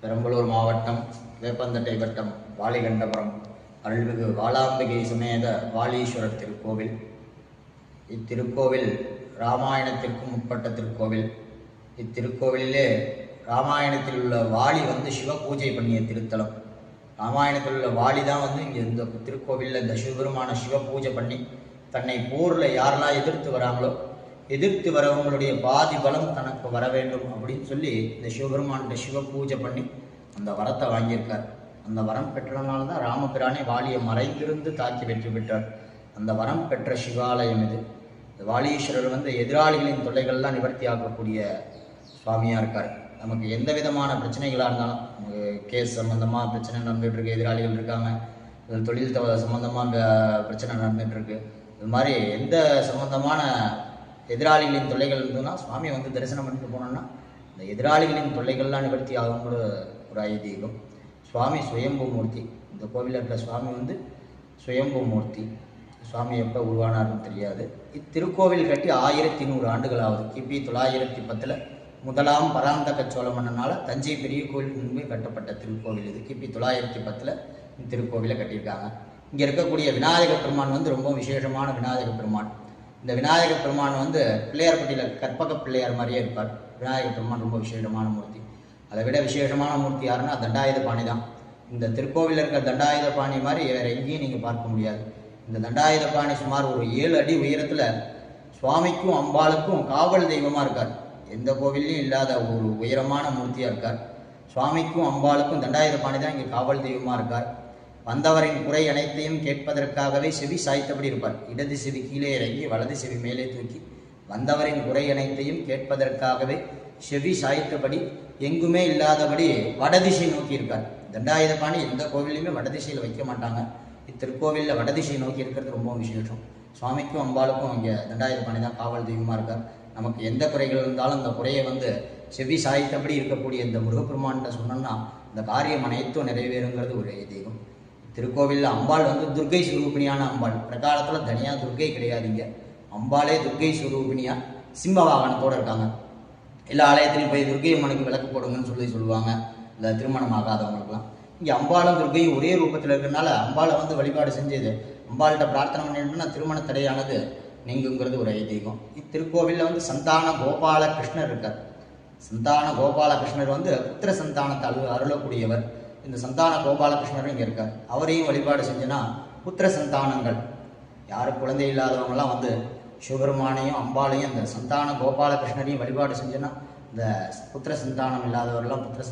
பெரம்பலூர் மாவட்டம் வேப்பந்தட்டை வட்டம் வாலிகண்டபுரம் அருள்மிகு வாலாம்பிகை சமேத வாலீஸ்வரர் திருக்கோவில். இத்திருக்கோவில் ராமாயணத்திற்கும் உட்பட்ட திருக்கோவில். இத்திருக்கோவிலே ராமாயணத்தில் உள்ள வாலி வந்து சிவ பூஜை பண்ணிய திருத்தலம். ராமாயணத்தில் உள்ள வாலி தான் வந்து இங்கே இந்த திருக்கோவிலில் இந்த சிவபெருமான சிவ பூஜை பண்ணி தன்னை போரில் யாரெல்லாம் எதிர்த்து வராங்களோ எதிர்த்து வரவங்களுடைய பாதி பலம் தனக்கு வர வேண்டும் அப்படின்னு சொல்லி இந்த சிவபெருமான்கிட்ட சிவ பூஜை பண்ணி அந்த வரத்தை வாங்கியிருக்கார். அந்த வரம் பெற்றனால தான் ராமபிரானே வாலியை மறைந்திருந்து தாக்கி வெற்றி பெற்றார். அந்த வரம் பெற்ற சிவாலயம் இது. இந்த வாலீஸ்வரர் வந்து எதிராளிகளின் தொல்லைகள்லாம் நிவர்த்தி ஆக்கக்கூடிய சுவாமியாக இருக்கார். நமக்கு எந்த விதமான பிரச்சனைகளாக இருந்தாலும் நமக்கு கேஸ் சம்மந்தமாக பிரச்சனை நடந்துகிட்டு இருக்கு எதிராளிகள் இருக்காங்க. தொழில் தவ சம்மந்தமாக பிரச்சனை நடந்துகிட்டு இருக்கு இது மாதிரி எந்த சம்மந்தமான எதிராளிகளின் தொல்லைகள் இருந்ததுன்னா சுவாமி வந்து தரிசனம் பண்ணிட்டு போனோம்னா இந்த எதிராளிகளின் தொல்லைகள்லாம் நிவர்த்தி ஆகுங்கிற ஒரு ஐதீகம். சுவாமி சுயம்பு மூர்த்தி இந்த கோவிலில் இருக்கிற சுவாமி வந்து சுயம்பு மூர்த்தி சுவாமி எப்போ உருவானார்னு தெரியாது. இத்திருக்கோவில் கட்டி ஆயிரத்தி நூறு ஆண்டுகள் ஆகுது கிபி தொள்ளாயிரத்தி பத்தில் முதலாம் பராந்தக சோழ மன்னனால் தஞ்சை பெரிய கோவில் முன்பே கட்டப்பட்ட திருக்கோவில் இது. கிபி தொள்ளாயிரத்தி பத்தில் இந்த திருக்கோவிலை கட்டியிருக்காங்க. இங்கே இருக்கக்கூடிய விநாயகப் பெருமான் வந்து ரொம்ப விசேஷமான விநாயகப் பெருமான். இந்த விநாயக பெருமான் வந்து பிள்ளையார் பட்டியில் கற்பக பிள்ளையார் மாதிரியே இருப்பார். விநாயக பெருமான் ரொம்ப விசேஷமான மூர்த்தி. அதை விட விசேஷமான மூர்த்தி யாருன்னா தண்டாயுத பாணி தான். இந்த திருக்கோவிலில் இருக்கிற தண்டாயுத பாணி மாதிரி வேறு எங்கேயும் நீங்கள் பார்க்க முடியாது. இந்த தண்டாயுத பாணி சுமார் ஒரு ஏழு அடி உயரத்தில் சுவாமிக்கும் அம்பாளுக்கும் காவல் தெய்வமாக இருக்கார். எந்த கோவில்லையும் இல்லாத ஒரு உயரமான மூர்த்தியாக இருக்கார். சுவாமிக்கும் அம்பாளுக்கும் தண்டாயுத பாணி தான் இங்கே காவல் தெய்வமாக இருக்கார். வந்தவரின் குறை அனைத்தையும் கேட்பதற்காகவே செவி சாய்த்தபடி இருப்பார். இடது செவி கீழே இறங்கி வலது செவி மேலே தூக்கி வந்தவரின் குறை அனைத்தையும் கேட்பதற்காகவே செவி சாய்த்தபடி எங்குமே இல்லாதபடி வடதிசை நோக்கி இருக்கார். தண்டாயுத பாணி எந்த கோவிலையுமே வடதிசையில் வைக்க மாட்டாங்க. இத்திருக்கோவிலில் வடதிசை நோக்கி இருக்கிறது ரொம்ப விசேஷம். சுவாமிக்கும் அம்பாளுக்கும் இங்கே தண்டாயுத பாணி தான் காவல் தெய்வமாக இருக்கார். நமக்கு எந்த குறைகள் இருந்தாலும் அந்த குறையை வந்து செவி சாய்த்தபடி இருக்கக்கூடிய இந்த முருகப்பெருமான்கிட்ட சொன்னோம்னா இந்த காரியம் அனைத்தும் நிறைவேறுங்கிறது ஒரு தெய்வம். திருக்கோவிலில் அம்பாள் வந்து துர்கை சுரூபிணியான அம்பாள். பிரகாரத்தில் தனியாக துர்கை கிடையாதுங்க அம்பாளே துர்கை சுரூபிணியாக சிம்ம வாகனத்தோடு இருக்காங்க. எல்லா ஆலயத்திலையும் போய் துர்கை அம்மனுக்கு விளக்கு போடுங்கன்னு சொல்லி சொல்லுவாங்க. இல்லை திருமணம் ஆகாதவங்களுக்குலாம் இங்கே அம்பாளும் துர்கையும் ஒரே ரூபத்தில் இருக்கிறனால அம்பாளை வந்து வழிபாடு செஞ்சது. அம்பாள்கிட்ட பிரார்த்தனை பண்ணிட்டோம்னா திருமண தடையானது நீங்குங்கிறது ஒரு ஐதீகம். இத்திருக்கோவிலில் வந்து சந்தான கோபால கிருஷ்ணர் இருக்கார். சந்தான கோபாலகிருஷ்ணர் வந்து புத்திர சந்தானத்தை அருளக்கூடியவர். இந்த சந்தான கோபாலகிருஷ்ணரும் இங்கே இருக்கார். அவரையும் வழிபாடு செஞ்சோன்னா புத்திர சந்தானங்கள். யார் குழந்தை இல்லாதவங்களாம் வந்து சிவபெருமானையும் அம்பாளையும் இந்த சந்தான கோபாலகிருஷ்ணரையும் வழிபாடு செஞ்சோன்னா இந்த புத்திர சந்தானம் இல்லாதவரெல்லாம் புத்திர